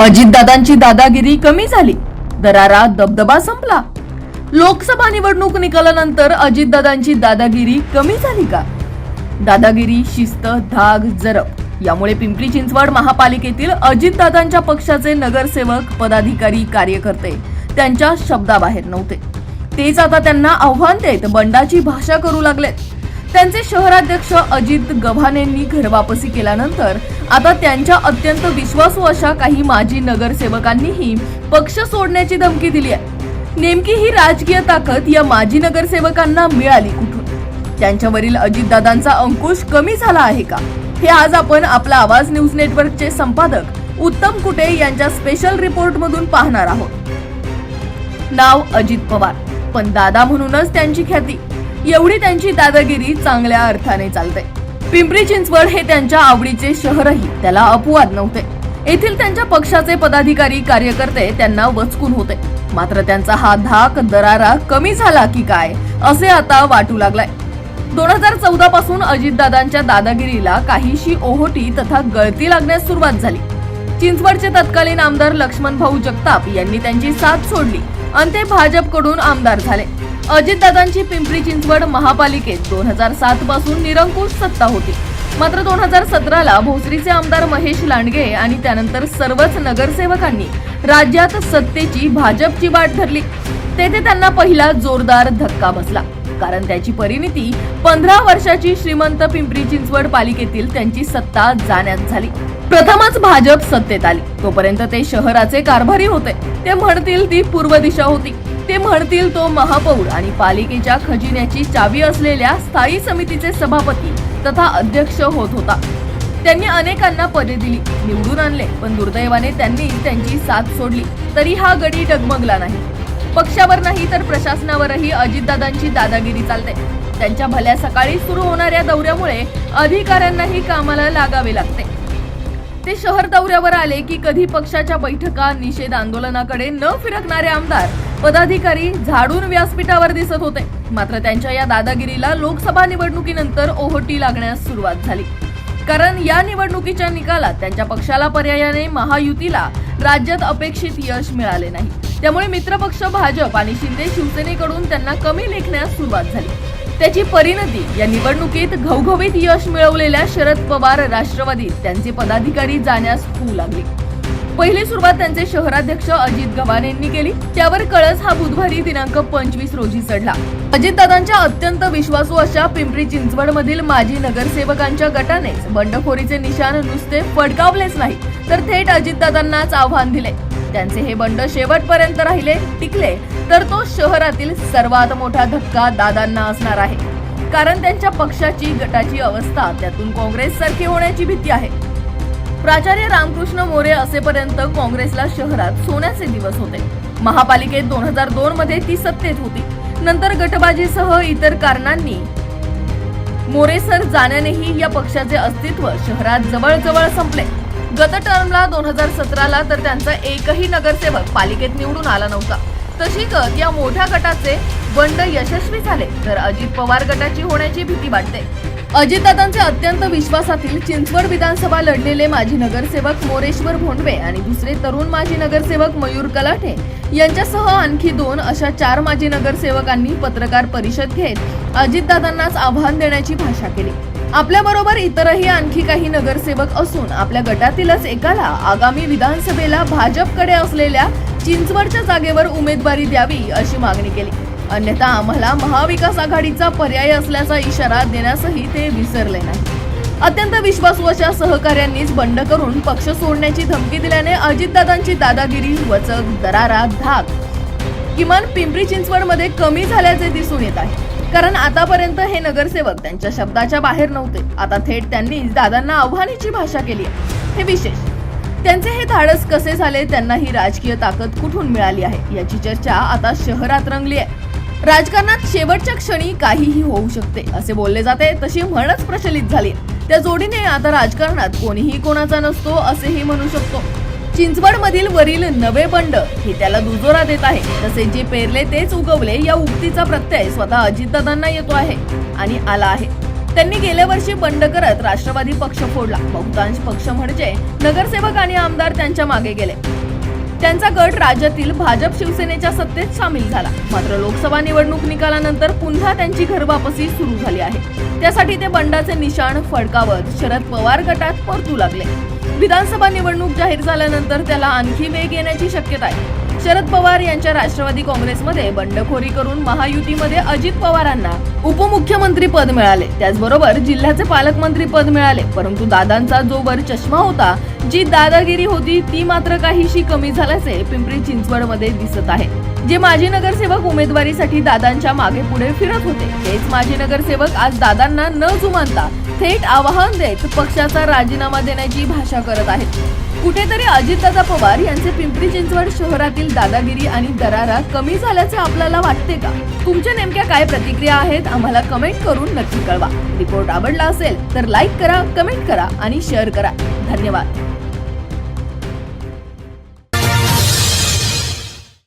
अजितदादांची दादागिरी कमी झाली. दरारा दबदबा संपला. लोकसभा निवडणूक निकालानंतर अजितदादांची दादागिरी कमी झाली का? दादागिरी शिस्त धाग जरब. यामुळे पिंपरी चिंचवड महापालिकेतील अजितदादांच्या पक्षाचे नगरसेवक पदाधिकारी कार्यकर्ते त्यांच्या शब्दाबाहेर नव्हते. तेच आता त्यांना आव्हान देत बंडाची भाषा करू लागलेत. त्यांचे शहराध्यक्ष अजित गव्हाणेंनी घरवापसी केल्यानंतर आता त्यांच्या अत्यंत विश्वासू अशा काही माजी नगरसेवकांनीही पक्ष सोडण्याची धमकी दिली आहे. नेमकी ही राजकीय ताकद या माजी नगरसेवकांना मिळाली कुठून? त्यांच्यावरील अजितदादांचा अंकुश कमी झाला आहे का? हे आज आपण आपला आवाज न्यूज नेटवर्कचे संपादक उत्तम कुटे यांच्या स्पेशल रिपोर्ट मधून पाहणार आहोत. नाव अजित पवार पण दादा म्हणूनच त्यांची ख्याती. एवढी त्यांची दादागिरी चांगल्या अर्थाने चालते पिंपरी चिंचवड हे त्यांच्या आवडीचे शहरही त्याला अपवाद नव्हते. येथील त्यांच्या पक्षाचे पदाधिकारी कार्यकर्ते त्यांना वचकून होते. मात्र त्यांचा हा धाक दरारा कमी झाला की काय असे आता वाटू लागलाय. दोन हजार चौदा पासून अजितदादांच्या दादागिरीला काहीशी ओहोटी तथा गळती लागण्यास सुरुवात झाली. चिंचवडचे तत्कालीन आमदार लक्ष्मण भाऊ जगताप यांनी त्यांची साथ सोडली आणि ते भाजपकडून आमदार झाले. अजितदादांची पिंपरी चिंचवड महापालिकेत दोन हजार सात पासून निरंकुश सत्ता होती. मात्र दोन हजार सतराला भोसरीचे आमदार महेश लांडगे आणि त्यानंतर सर्वच नगरसेवकांनी राज्यात सत्तेची भाजपची वाट धरली. तेथे त्यांना पहिला जोरदार धक्का बसला. कारण त्याची परिणिती पंधरा वर्षाची श्रीमंत पिंपरी चिंचवड पालिकेतील त्यांची सत्ता जाण्यात झाली. प्रथमच भाजप सत्तेत आली. तोपर्यंत ते शहराचे कारभारी होते. ते म्हणतील ती पूर्व दिशा होती. ते म्हणतील तो महापौर आणि पालिकेच्या खजिन्याची चावी असलेल्या स्थायी समितीचे सभापती तथा अध्यक्ष होत होता. त्यांनी अनेकांना पदे दिली निवडून आणले पण दुर्दैवाने त्यांनी त्यांची साथ सोडली तरी हा गडी डगमगला नाही. पक्षावर नाही तर प्रशासनावरही अजितदादांची दादागिरी चालते. त्यांच्या भल्या सकाळी सुरू होणाऱ्या दौऱ्यामुळे अधिकाऱ्यांनाही कामाला लागावे लागते. ते शहर दौऱ्यावर आले की कधी पक्षाच्या बैठका निषेध आंदोलनाकडे न फिरकणारे आमदार पदाधिकारी झाडून व्यासपीठावर दिसत होते. मात्र त्यांच्या या दादागिरीला लोकसभा निवडणुकीनंतर ओहोटी लागण्यास सुरुवात झाली. कारण या निवडणुकीच्या निकालात त्यांच्या पक्षाला पर्यायाने महायुतीला राज्यात अपेक्षित यश मिळाले नाही. त्यामुळे मित्रपक्ष भाजप आणि शिंदे शिवसेनेकडून त्यांना कमी लेखण्यास सुरुवात झाली. त्याची परिणती. या निवडणुकीत घवघवीत यश मिळवलेल्या शरद पवार राष्ट्रवादीत त्यांचे पदाधिकारी जाण्यास होऊ लागले. पहिली सुरुवात त्यांचे शहराध्यक्ष अजित गव्हाणेंनी केली. त्यावर कळस हा बुधवारी दिनांक पंचवीस रोजी चढला. अजितदादांच्या अत्यंत विश्वासू अशा पिंपरी चिंचवड मधील माजी नगरसेवकांच्या गटानेच बंडखोरीचे निशाण नुसते फडकावलेच नाही तर थेट अजितदादांनाच आव्हान दिले. त्यांचे हे बंड शेवटपर्यंत राहिले टिकले तर तो शहरातील सर्वात मोठा धक्का दादांना असणार आहे. कारण त्यांच्या पक्षाची गटाची अवस्था त्यातून काँग्रेस सारखी होण्याची भीती आहे. प्राचार्य रामकृष्ण मोरे असेपर्यंत काँग्रेसला शहरात सोन्याचे दिवस होते. महापालिकेत दोन हजार दोन मध्ये ती सत्तेत होती. नंतर गटबाजीसह इतर कारणांनी मोरेसर जाण्यानेही या पक्षाचे अस्तित्व शहरात जवळजवळ संपले. गत टर्मला दोन हजार सतराला तर त्यांचा एकही नगरसेवक पालिकेत निवडून आला नव्हता. तशी गत या मोठ्या गटाचे बंड यशस्वी झाले तर अजित पवार गटाची होण्याची भीती वाटते. अजितदादांचे अत्यंत विश्वासातील चिंचवड विधानसभा लढलेले माजी नगरसेवक मोरेश्वर भोंडवे आणि दुसरे तरुण माजी नगरसेवक मयूर कलाठे यांच्यासह आणखी दोन अशा चार माजी नगरसेवकांनी पत्रकार परिषद घेत अजितदादांनाच आव्हान देण्याची भाषा केली. आपल्याबरोबर इतरही आणखी काही नगरसेवक असून आपल्या गटातीलच एकाला आगामी विधानसभेला भाजपकडे असलेल्या चिंचवडच्या जागेवर उमेदवारी द्यावी अशी मागणी केली. अन्यथा आम्हाला महाविकास आघाडीचा पर्याय असल्याचा इशारा देण्यासही ते विसरले नाही. अत्यंत विश्वासू अशा सहकाऱ्यांनीच बंड करून पक्ष सोडण्याची धमकी दिल्याने अजितदादांची दादागिरी वचक दरारा धाक. किमान पिंपरी चिंचवडमध्ये कमी झाल्याचे दिसून येत आहे. कारण आतापर्यंत हे नगरसेवक त्यांच्या शब्दाच्या बाहेर नव्हते. आता थेट त्यांनी दादांना आव्हानाची भाषा केली आहे. हे विशेष. त्यांचे हे धाडस कसे झाले त्यांना ही राजकीय ताकद कुठून मिळाली आहे याची चर्चा आता शहरात रंगली आहे. राजकारणात शेवटच्या क्षणी काहीही होऊ शकते असे बोलले जाते तशी म्हणच प्रचलित झाली. त्या जोडीने आता राजकारणात कोणीही कोणाचा नसतो असेही म्हणू शकतो. चिंचवड मधील वरील नवे बंड हे त्याला दुजोरा देत आहे. तसे जे पेरले तेच उगवले या उक्तीचा प्रत्यय स्वतः अजितदादांना येतो आहे आणि आला आहे. त्यांनी गेल्या वर्षी बंड करत राष्ट्रवादी पक्ष फोडला. बहुतांश पक्ष म्हणजे नगरसेवक आणि आमदार त्यांच्या मागे गेले. त्यांचा गट राज्यातील भाजप शिवसेनेच्या सत्तेत सामील झाला. मात्र लोकसभा निवडणूक निकालानंतर पुन्हा त्यांची घरवापसी सुरू झाली आहे. त्यासाठी ते बंडाचे निशाण फडकावत शरद पवार गटात परतू लागले. विधानसभा निवडणूक जाहीर झाल्यानंतर त्याला आणखी वेग येण्याची शक्यता आहे. शरद पवार यांच्या राष्ट्रवादी काँग्रेसमध्ये बंडखोरी करून महायुतीमध्ये अजित पवारांना उपमुख्यमंत्री पद मिळाले. त्याचबरोबर जिल्ह्याचे पालकमंत्री पद मिळाले. परंतु दादांचा जो वर चष्मा होता जी दादागिरी होती ती मात्र काहीशी कमी झाल्याचे पिंपरी चिंचवडमध्ये दिसत आहे. जे माजी नगरसेवक उमेदवारीसाठी दादांच्या मागे पुढे फिरत होते तेच माजी नगरसेवक आज दादांना न जुमानता थेट आवाहन देत पक्षाचा राजीनामा देण्याची भाषा करत आहेत. कुठेतरी अजितदादा पवार यांचे पिंपरी चिंचवड शहरातील दादागिरी आणि दरारा कमी झाल्याचे आपल्याला वाटते का? तुमच्या नेमक्या काय प्रतिक्रिया आहेत? आम्हाला कमेंट करून नक्की कळवा. रिपोर्ट आवडला असेल तर लाईक करा कमेंट करा आणि शेअर करा. धन्यवाद.